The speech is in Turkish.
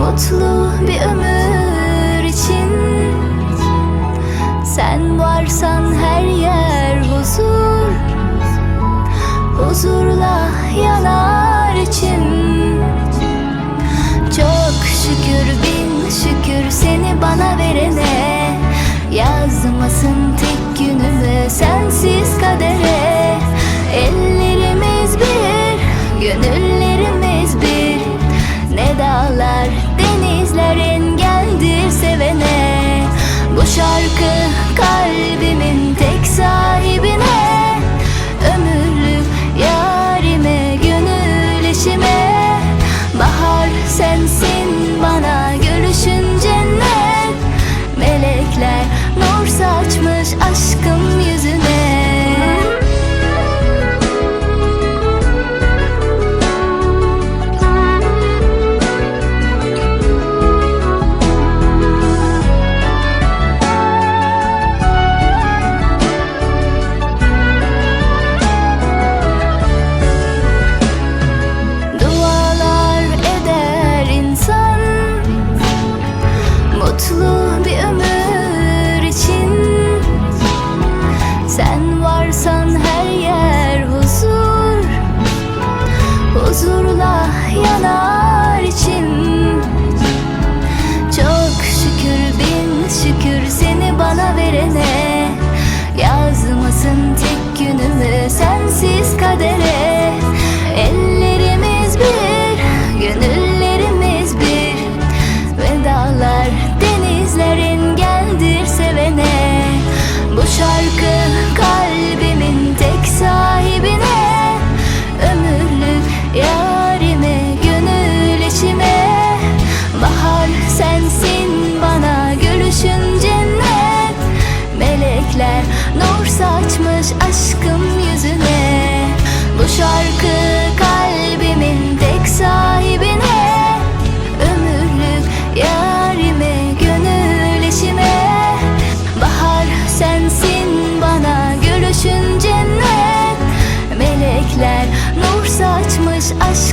Mutlu bir ömür için. Sen varsan her yer huzur. Huzurla yanar içim Çok şükür bin şükür seni bana verene şarkı kalbimin tek sahibi. us